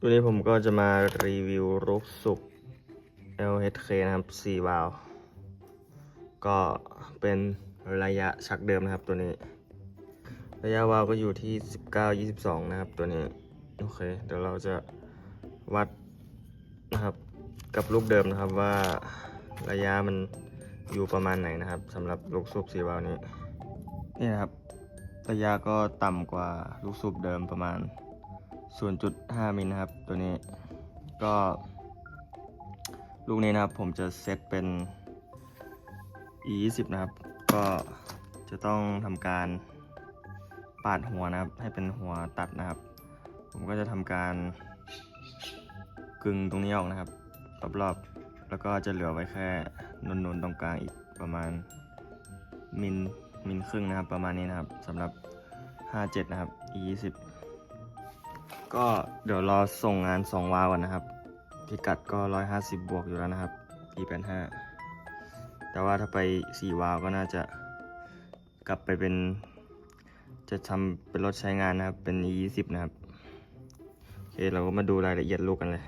วันนี้ผมก็จะมารีวิวลูกสุบ LHK นะครับ 4 วาล์วก็เป็นระยะชักเดิมนะครับตัวนี้ ระยะวาล์วก็อยู่ที่ 19 22 นะครับตัวนี้ โอเค เดี๋ยวเราจะวัดนะครับกับลูกเดิมนะครับว่าระยะมันอยู่ประมาณไหนนะครับสำหรับลูกสูบ4วาล์วนี้ นี่นะครับ ระยะก็ต่ำกว่าลูกสูบเดิมประมาณ 0.5มิลนะครับตัวนี้ก็ลูกนี้นะครับผมจะเซตเป็น e 2 0นะครับ ก็จะต้องทำการปาดหัวนะครับ ให้เป็นหัวตัดนะครับ ผมก็จะทำการกึงตรงนี้ออกนะครับรอบๆแล้วก็จะเหลือไว้แค่นนๆตรงกลางอีกประมาณมิลมิลครึ่งนะครับ ประมาณนี้นะครับสำหรับ 57 นะครับ e 2 0 ก็เดี๋ยวรอส่งงาน2วาวก่อนนะครับ พิกัดก็150บวกอยู่แล้วนะครับ e 8 5แต่ว่าถ้าไป4วาวก็น่าจะกลับไปเป็น จะทำเป็นรถใช้งานนะครับ เป็น e 2 0นะครับ โอเคเราก็มาดูรายละเอียดลูกกันเลย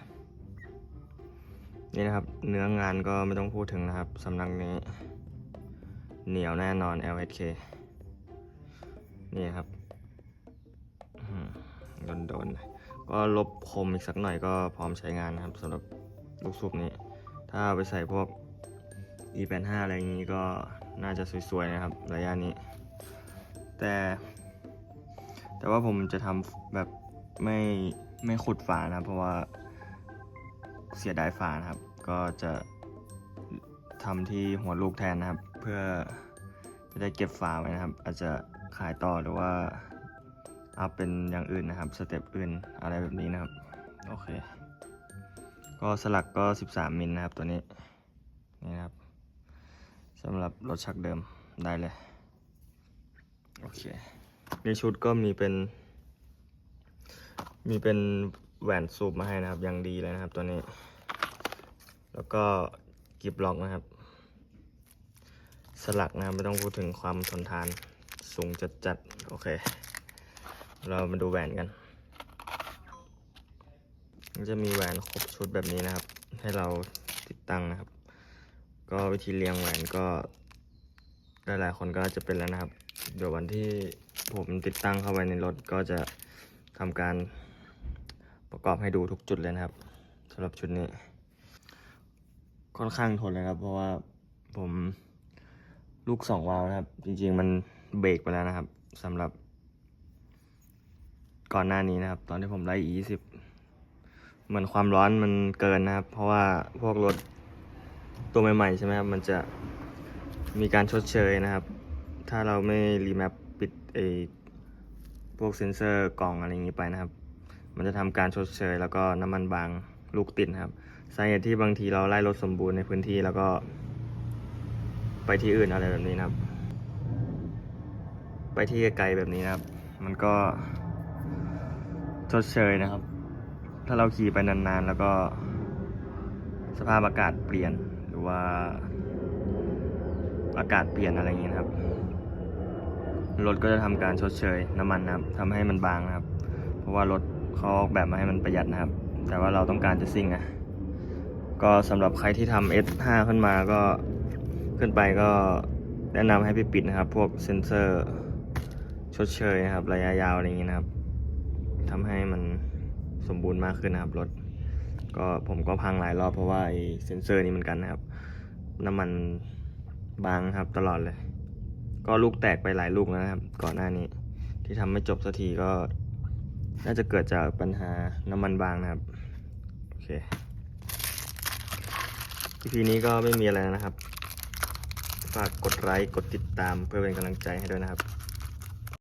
นี่นะครับ เนื้องานก็ไม่ต้องพูดถึงนะครับสำนักนี้ เหนียวแน่นอน LHK นี่ครับโดนโดนๆ ก็ลบคมอีกสักหน่อยก็พร้อมใช้งานนะครับสำหรับลูกสูบนี้ ถ้าเอาไปใส่พวก E85 อะไรอย่างนี้ก็น่าจะสวยๆนะครับระยะนี้ แต่ แต่ว่าผมจะทำแบบไม่ไม่ขุดฝานะเพราะว่าเสียดายฝานะครับ ก็จะทำที่หัวลูกแทนนะครับ เพื่อจะได้เก็บฝาไว้นะครับ อาจจะขายต่อหรือว่า อาเป็นอย่างอื่นนะครับสเต็ปอื่นอะไรแบบนี้นะครับโอเค ก็สลักก็ 13 มิลนะครับตัวนี้นี่นะครับสำหรับรถชักเดิมได้เลยโอเคในชุดก็มีเป็น มีเป็นแหวนสูบมาให้นะครับอย่างดีเลยนะครับตัวนี้ แล้วก็กิบล็อกนะครับ สลักนะครับไม่ต้องพูดถึงความทนทานสูงจัดๆโอเค เรามาดูแหวนกัน จะมีแหวนครบชุดแบบนี้นะครับ ให้เราติดตั้งนะครับ ก็วิธีเรียงแหวนก็หลายๆคนก็จะเป็นแล้วนะครับ เดี๋ยววันที่ผมติดตั้งเข้าไปในรถก็จะทำการประกอบให้ดูทุกจุดเลยนะครับสำหรับชุดนี้ ค่อนข้างทนเลยครับ เพราะว่าผมลูกสองวาล์วนะครับ จริงๆมันเบรกไปแล้วนะครับสำหรับ ก่อนหน้านี้นะครับ ตอนที่ผมไล่ e 20เหมือนความร้อนมันเกินนะครับ เพราะว่าพวกรถตัวใหม่ๆใช่ไหมครับ มันจะมีการชดเชยนะครับ ถ้าเราไม่รีแมปปิดไอพวกเซนเซอร์กล่องอะไรอย่างนี้ไปนะครับ มันจะทำการชดเชย แล้วก็น้ำมันบางลูกติดนะครับสาเหตุที่บางทีเราไล่รถสมบูรณ์ในพื้นที่แล้วก็ ไปที่อื่นอะไรแบบนี้นะครับ ไปที่ไกลแบบนี้นะครับ มันก็ ชดเชยนะครับ ถ้าเราขี่ไปนานๆ แล้วก็สภาพอากาศเปลี่ยนหรือว่าอากาศเปลี่ยนอะไรอย่างนี้นะครับ รถก็จะทำการชดเชยน้ำมันนะครับทำให้มันบางนะครับ เพราะว่ารถเขาออกแบบมาให้มันประหยัดนะครับ แต่ว่าเราต้องการจะซิ่งนะก็สำหรับใครที่ทำ S5 ขึ้นมาก็ขึ้นไปก็แนะนำให้ไปปิดนะครับ พวกเซนเซอร์ชดเชยนะครับ ระยะยาวอะไรอย่างนี้นะครับ ทำให้มันสมบูรณ์มากขึ้นนะครับรถ ก็ผมก็พังหลายรอบเพราะว่าไอ้เซนเซอร์นี้เหมือนกันนะครับ น้ำมันบางครับตลอดเลย ก็ลูกแตกไปหลายลูกแล้วนะครับ ก่อนหน้านี้ ที่ทำไม่จบสักทีก็ น่าจะเกิดจากปัญหาน้ำมันบางนะครับ โอเค EP นี้ก็ไม่มีอะไรนะครับ ฝากกดไลค์กดติดตามเพื่อเป็นกำลังใจให้ด้วยนะครับ